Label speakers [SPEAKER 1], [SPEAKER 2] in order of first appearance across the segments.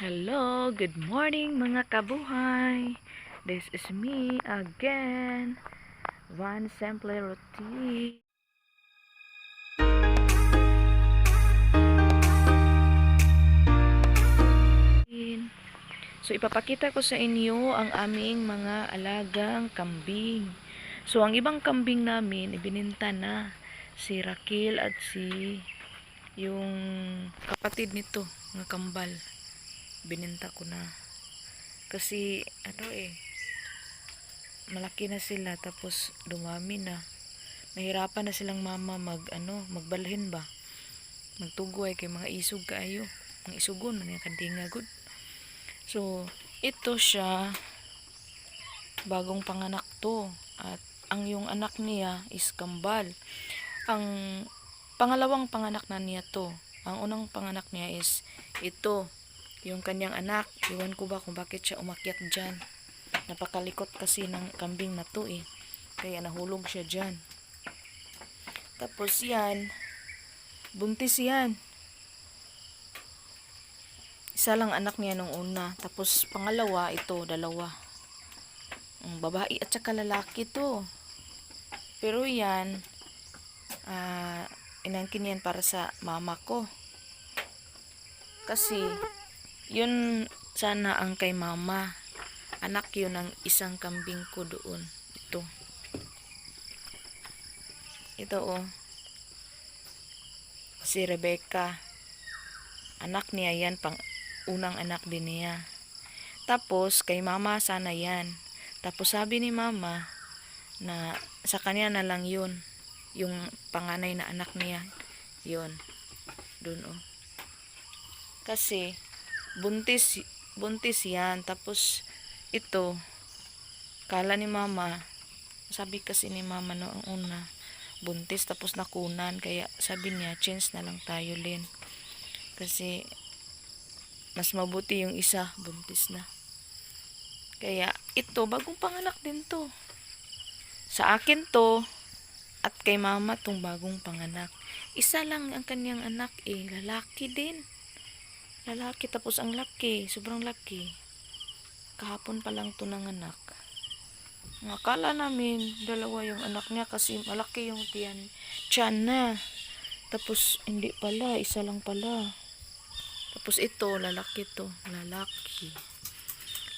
[SPEAKER 1] Hello, good morning mga kabuhay. This is me again. One Simple Roti. So ipapakita ko sa inyo ang aming mga alagang kambing. So ang ibang kambing namin ibininta na si Rakil at si yung kapatid nito, ng kambal bininta ko na. Kasi ano eh malaki na sila tapos dumami na. Nahirapan na silang mama mag ano magbalhin ba? Magtugoy kay mga isog kaayo. Ang isugon man yung kandinga good. So ito siya bagong panganak to. At ang yung anak niya is kambal. Ang pangalawang panganak na niya to ang unang panganak niya is ito yung kanyang anak, iwan ko ba kung bakit siya umakyat dyan. Napakalikot kasi ng kambing na to eh. Kaya nahulog siya dyan. Tapos yan, buntis yan. Isa lang anak niya nung una. Tapos pangalawa, ito, dalawa. Ang babae at saka lalaki to. Pero yan, ah, inangkin yan para sa mama ko. Kasi, yun sana ang kay mama. Anak yun ng isang kambing ko doon. Ito. Ito oh. Si Rebecca. Anak niya yan, pang unang anak din niya. Tapos, kay mama sana yan. Tapos sabi ni mama na sa kanya na lang yun. Yung panganay na anak niya. Yun. Doon oh. Kasi, buntis buntis yan. Tapos ito kala ni mama sabi kasi ni mama noong una buntis tapos nakunan. Kaya sabi niya change na lang tayo Lin kasi mas mabuti yung isa buntis na. Kaya ito bagong panganak din to. Sa akin to at kay mama tong bagong panganak. Isa lang ang kanyang anak eh lalaki din Lalaki tapos ang laki, sobrang laki. Kahapon pa lang to ng anak. Akala namin dalawa yung anak niya kasi malaki yung tiyan. Tiyan na. Tapos hindi pala, isa lang pala. Tapos ito, lalaki to. Lalaki.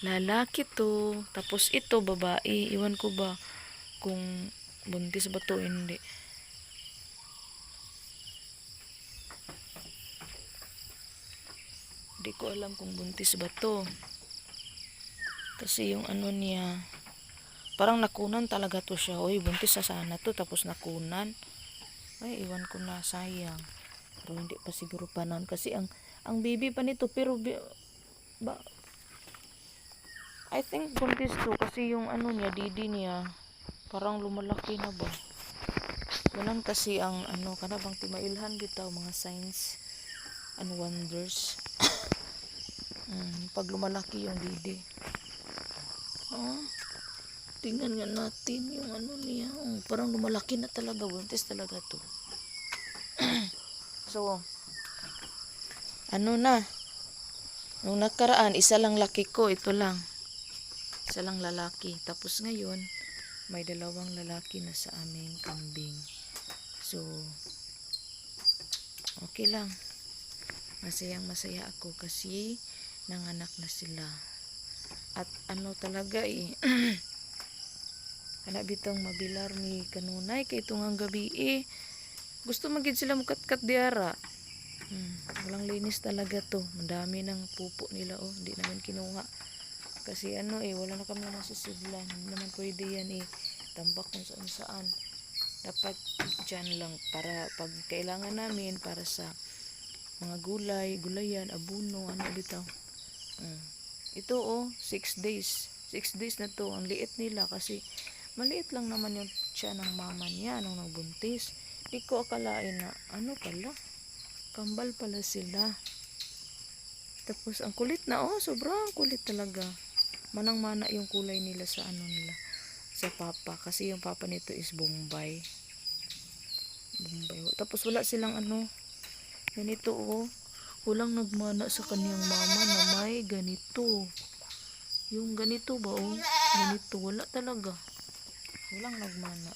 [SPEAKER 1] Lalaki to. Tapos ito, babae. Iwan ko ba kung buntis ba to hindi. Di ko alam kung buntis ba to. Kasi yung ano niya, parang nakunan talaga to siya. Uy, buntis sa sana to, tapos nakunan. Ay, iwan ko na, sayang. Pero hindi pa siguro panon. Kasi ang, ang baby pa nito, pero, ba, I think buntis to, kasi yung ano niya, didi niya, parang lumalaki na ba. Ganun kasi ang ano, kana bang timailhan bitaw mga signs and wonders. Mm, pag lumalaki yung didi. Oh, tingnan nga natin yung ano niya. Oh, parang lumalaki na talaga. Buntis talaga to. so, ano na. Nung nakaraan, isa lang laki ko. Ito lang. Isa lang lalaki. Tapos ngayon, may dalawang lalaki na sa aming kambing. So, okay lang. Masayang masaya ako kasi nanganak na sila. At ano talaga eh, kana bitang mabilar ni kanunay kay itong gabi eh. Gusto magid sila mukatkat diara. Hmm, walang linis talaga to. Madami ng pupo nila oh, hindi naman kinuha. Kasi ano eh, wala na kami nasusidlan. Hindi naman pwede yan eh. Tambak kung saan saan. Dapat dyan lang para pag kailangan namin para sa mga gulay, gulayan, abuno, ano bitaw. Mm. Ito oh, 6 days. 6 days na to. Ang liit nila kasi maliit lang naman yung tiyan ng mama niya nung nagbuntis. Di ko akalain na ano pala. Kambal pala sila. Tapos ang kulit na oh, sobrang kulit talaga. Manang-mana yung kulay nila sa ano nila. Sa papa. Kasi yung papa nito is Bombay. Bombay. Tapos wala silang ano. Ganito oh. Walang nagmana sa kaniyang mama naman. Ay ganito. Yung ganito ba oh? Ganito. Wala talaga. Walang nagmana.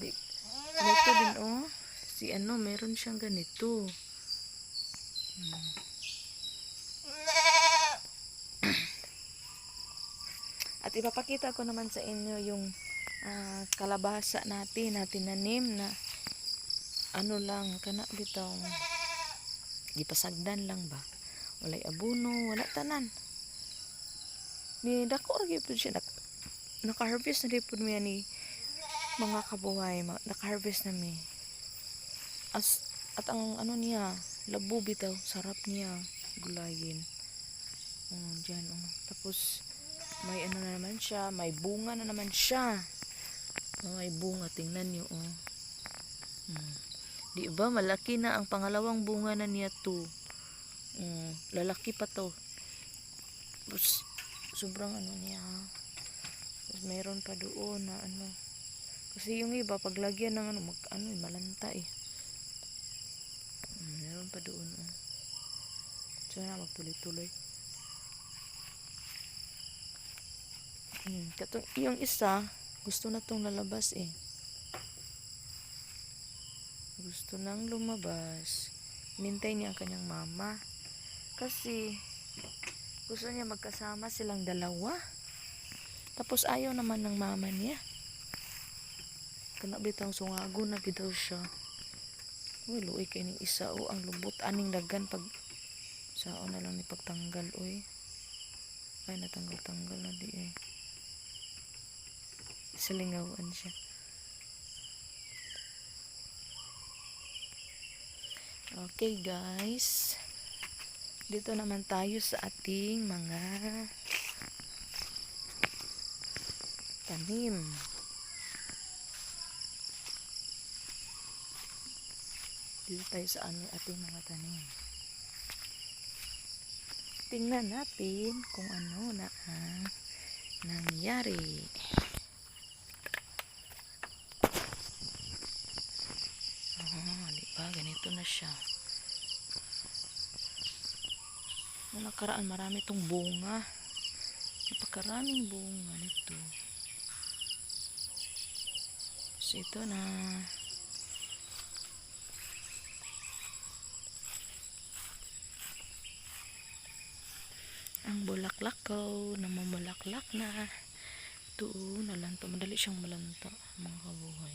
[SPEAKER 1] Di, ganito din oh. Si ano, meron siyang ganito. Hmm. At ipapakita ko naman sa inyo yung ah, kalabasa natin na tinanim na ano lang, kana bitaw. Di pasagdan lang ba? Walay abuno, wala tanan. Ni dako ra gyud siya nak naka-harvest na pud miya ni mga kabuhay, naka-harvest na mi. As at ang ano niya, labo bitaw, sarap niya gulayin. Oh, dyan, oh. Tapos, may ano na naman siya, may bunga na naman siya. Oh, may bunga, tingnan niyo, oh. Hmm. Di ba, malaki na ang pangalawang bunga na niya to. Mm, lalaki pa to. Tapos, sobrang ano niya. Tapos, meron pa doon na ano. Kasi yung iba, paglagyan ng ano, mag, ano, malanta eh. Mm, meron pa doon. Oh. Sana magtuloy-tuloy. Mm, katong, yung isa, gusto na tong lalabas eh. Gusto nang lumabas. Nintay niya ang kanyang mama. Kasi, gusto niya magkasama silang dalawa. Tapos ayaw naman ng mama niya. Kana bitang sungago na bitaw siya. Uy, luoy kay ning isa o ang lubot aning dagan pag sao na lang ni pagtanggal oy. Ay natanggal-tanggal na di eh. Silingawan siya. Okay guys. Dito naman tayo sa ating mga tanim. Dito tayo sa ating mga tanim. Tingnan natin kung ano na ang nangyari. Oh, di Ganito na siya. Noong nakaraan, marami tong bunga. Napakaraming bunga nito. So, ito na. Ang bulaklak ko, namumulaklak na. Ito, oh, nalanto. Madali siyang malanta, mga kabuhay.